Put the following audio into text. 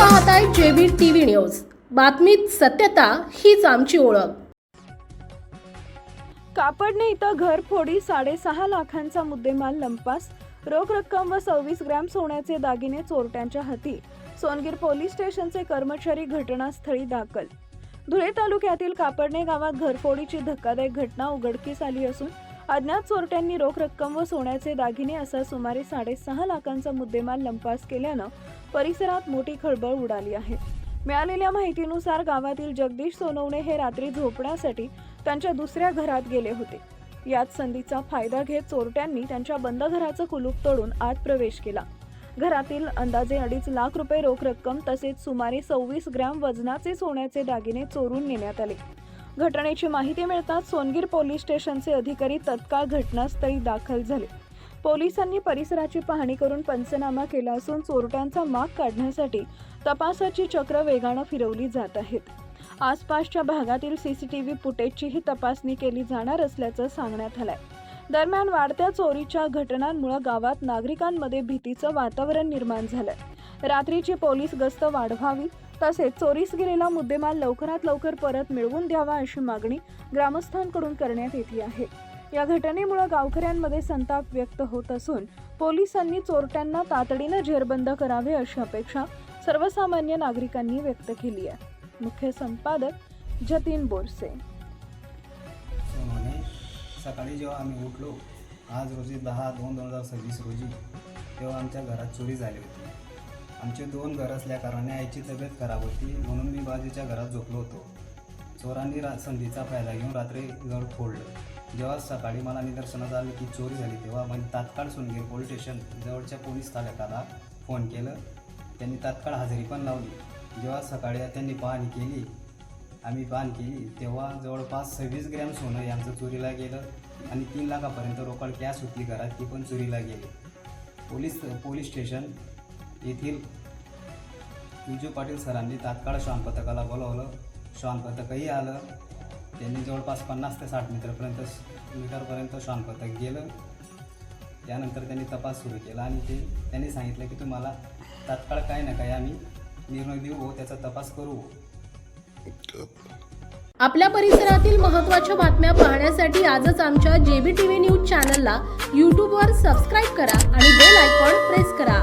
पाहताय JB TV news. बातमीत सत्यता हीच आमची ओळख. कापडणे इथं घरफोडी साडेसहा लाखांचा मुद्देमाल लंपास. रोख रक्कम व सव्वीस ग्रॅम सोन्याचे दागिने चोरट्यांच्या हाती. सोनगीर पोलीस स्टेशनचे कर्मचारी घटनास्थळी दाखल. धुळे तालुक्यातील कापडणे गावात घरफोडीची धक्कादायक घटना उघडकीस आली असून अज्ञात चोरट्यांनी रोख रक्कम व सोन्याचे दागिने असा सुमारे साडेसहा लाखांचा मुद्देमाल लंपास केल्यानं परिसरात मोठी खळबळ उडाली आहे. मिळालेल्या माहितीनुसार गावातील जगदीश सोनवणे हे रात्री झोपण्यासाठी त्यांच्या दुसऱ्या घरात गेले होते. याच संधीचा फायदा घेत चोरट्यांनी त्यांच्या बंद घराचं कुलूप तोडून आत प्रवेश केला. घरातील अंदाजे अडीच लाख रुपये रोख रक्कम तसेच सुमारे सव्वीस ग्रॅम वजनाचे सोन्याचे दागिने चोरून नेण्यात आले. घटनेची माहिती मिळताच सोनगीर पोलीस स्टेशनचे अधिकारी तत्काळ घटनास्थळी दाखल झाले. पोलिसांनी परिसराची पाहणी करून पंचनामा केला असून चोरट्यांचा माग काढण्यासाठी तपासाची चक्र वेगानं फिरवली जात आहेत. आसपासच्या भागातील सीसीटीव्ही फुटेजचीही तपासणी केली जाणार असल्याचं सांगण्यात आलंय. दरम्यान वाढत्या चोरीच्या घटनांमुळे गावात नागरिकांमध्ये भीतीचं वातावरण निर्माण झालंय. रात्रीची पोलीस गस्त वाढवावी तसेच चोरीस गेलेला मुद्देमाल लवकरात लवकर परत मिळवून द्यावा अशी मागणी ग्रामस्थांकडून करण्यात येते आहे. या घटनेमुळे गावकऱ्यांमध्ये संताप व्यक्त होत असून पोलिसांनी चोरट्यांना तातडीनं जेरबंद करावे अशी अपेक्षा सर्वसामान्य नागरिकांनी व्यक्त केली आहे. मुख्य संपादक जतीन बोरसे. सकाळी जेव्हा आम्ही उठलो आज रोजी दहा दोन दोन हजार सव्वीस रोजी तेव्हा आमच्या घरात चोरी झाली होती. आमचे दोन घर असल्याकारणाने आईची तब्येत खराब होती म्हणून मी बाजूच्या घरात झोपलो होतो. चोरांनी रा संधीचा फायदा घेऊन रात्री घर फोडलं. जेव्हा सकाळी मला निदर्शनास आले की चोरी झाली तेव्हा मग तात्काळ सोनगीर पोलीस स्टेशन जवळच्या पोलीस स्थानकाला फोन केलं. त्यांनी तात्काळ हजेरी पण लावली. जेव्हा सकाळी त्यांनी पाहणी केली आम्ही पाहणी केली तेव्हा जवळपास सव्वीस ग्रॅम सोनं यांचं चोरीला गेलं आणि तीन लाखापर्यंत रोकड कॅश होती घरात ती पण चोरीला गेली. पोलीस पोलीस स्टेशन येथील विजू पाटील सरांनी तात्काळ श्वान पथकाला बोलवलं. श्वान पथकही आलं. त्यांनी जवळपास पन्नास ते साठ मीटरपर्यंत मीटरपर्यंत श्वान पथक गेलं. त्यानंतर त्यांनी तपास सुरू केला आणि ते त्यांनी सांगितलं की तुम्हाला तात्काळ काय ना काय आम्ही निर्णय देऊ त्याचा तपास करू. आपल्या परिसरातील महत्त्वाच्या बातम्या पाहण्यासाठी आजच आमच्या जेबी टीव्ही न्यूज चॅनलला यूट्यूबवर सबस्क्राईब करा आणि बेल आयकॉन प्रेस करा.